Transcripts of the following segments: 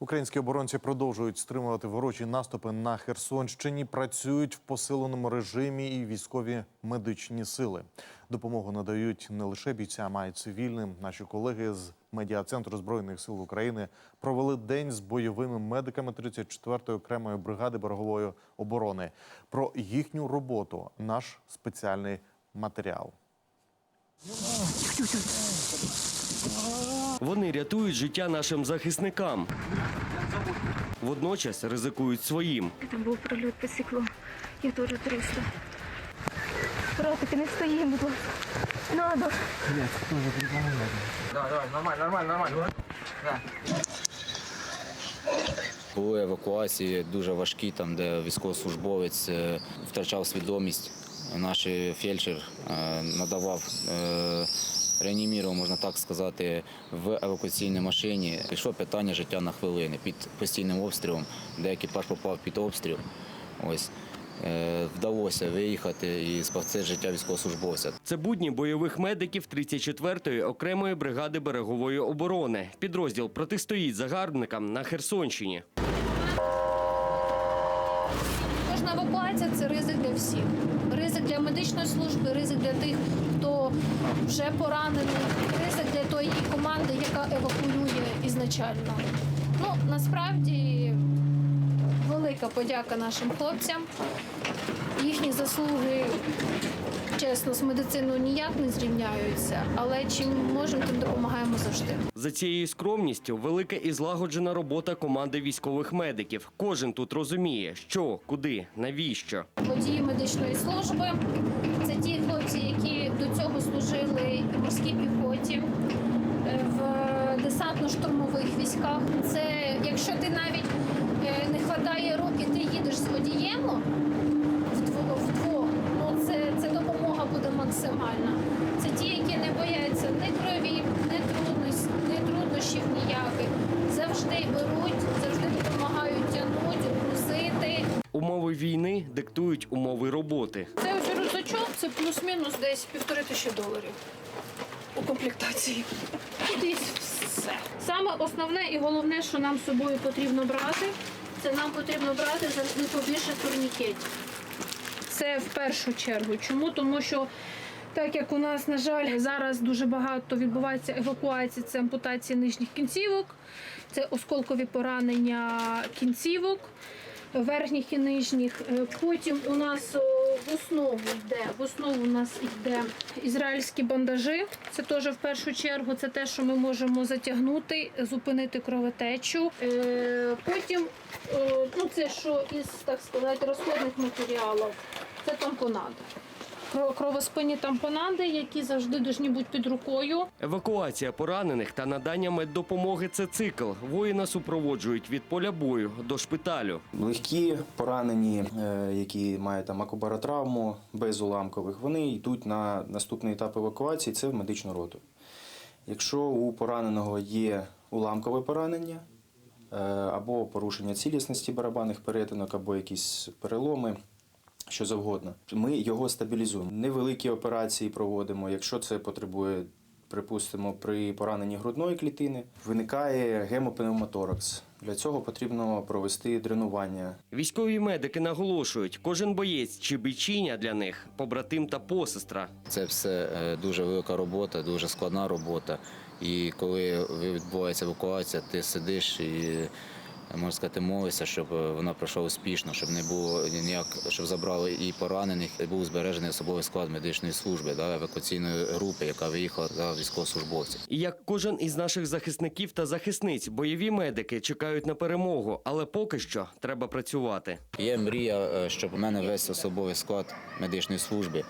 Українські оборонці продовжують стримувати ворожі наступи на Херсонщині. Працюють в посиленому режимі і військові медичні сили. Допомогу надають не лише бійцям, а й цивільним. Наші колеги з медіа-центру збройних сил України провели день з бойовими медиками 34-ї окремої бригади берегової оборони. Про їхню роботу наш спеціальний матеріал. Вони рятують життя нашим захисникам. Водночас ризикують своїм. Там був прильот посікло. Я теж 300. Братики, не стоїмо, будь ласка. Надо. Давай, давай, нормально, нормально, нормально. Да. Були евакуації дуже важкі, там, де військовослужбовець е, втрачав свідомість. Наш фельдшер е, надавав е, реанімірував, можна так сказати, в евакуаційній машині. Пішло питання життя на хвилини під постійним обстрілом, де екіпаж попав під обстріл. Ось. Е, Вдалося виїхати і спасти життя військовослужбовця. Це будні бойових медиків 34-ї окремої бригади берегової оборони. Підрозділ протистоїть загарбникам на Херсонщині. Кожна евакуація це ризик для всіх. Ризик для медичної служби, ризик для тих, хто вже поранений, ризик для тої команди, яка евакуює ізначально. Ну насправді велика подяка нашим хлопцям. Їхні заслуги, чесно, з медициною ніяк не зрівняються, але чим можемо, тим допомагаємо завжди. За цією скромністю велика і злагоджена робота команди військових медиків. Кожен тут розуміє, що, куди, навіщо. водії медичної служби. Це ті хлопці, які до цього служили в морській піхоті, е, в десантно-штурмових військах. Це якщо ти навіть Умови війни диктують умови роботи. Це ось рюкзачок, це плюс-мінус десь півтори тисячі доларів у комплектації. Десь все. Саме основне і головне, що нам з собою потрібно брати, це нам потрібно брати завжди побільше турнікетів. Це в першу чергу. Чому? Тому що так як у нас, на жаль, зараз дуже багато відбувається евакуації, це ампутації нижніх кінцівок, це осколкові поранення кінцівок верхніх і нижніх. Е, Потім у нас в основу йде, в основу у нас йде ізраїльські бандажі. Це теж в першу чергу це те, що ми можемо затягнути, зупинити кровотечу. Е, Потім ну, це що із так сказати розходних матеріалів. Це тампонади. Кро- Кровоспинні тампонади, які завжди повинні бути під рукою. Евакуація поранених та надання меддопомоги це цикл. Воїна супроводжують від поля бою до шпиталю. Легкі поранені, е, які мають там акубаротравму без уламкових, вони йдуть на наступний етап евакуації це в медичну роту. Якщо у пораненого є уламкове поранення е, або порушення цілісності барабанних перетинок, або якісь переломи, що завгодно, ми його стабілізуємо. Невеликі операції проводимо, якщо це потребує. Припустимо, при пораненні грудної клітини виникає гемопневмоторакс. Для цього потрібно провести дренування Військові медики наголошують, кожен боєць чи бійчиня для них побратим та посестра. Це все е, дуже велика робота, дуже складна робота. І коли відбувається евакуація, ти сидиш і можна сказати, молишся, щоб вона пройшла успішно, щоб не було ніяк, щоб забрали і поранених, і був збережений особовий склад медичної служби, да, евакуаційної групи, яка виїхала за військовослужбовців. І як кожен із наших захисників та захисниць, бойові медики чекають на перемогу, але поки що треба працювати. Є мрія, е, щоб у мене весь особовий склад медичної служби.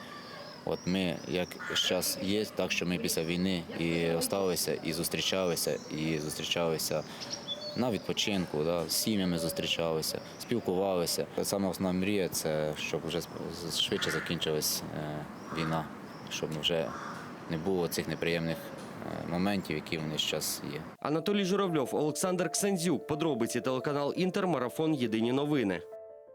От ми як зараз є, так що ми після війни і осталися, і зустрічалися, і зустрічалися на відпочинку, да, з сім'ями зустрічалися, спілкувалися. Саме основна мрія це щоб вже швидше закінчилась е, війна, щоб вже не було цих неприємних е, моментів, які вони зараз є. Анатолій Журавльов, Олександр Ксензюк. Подробиці телеканал Інтермарафон Єдині новини.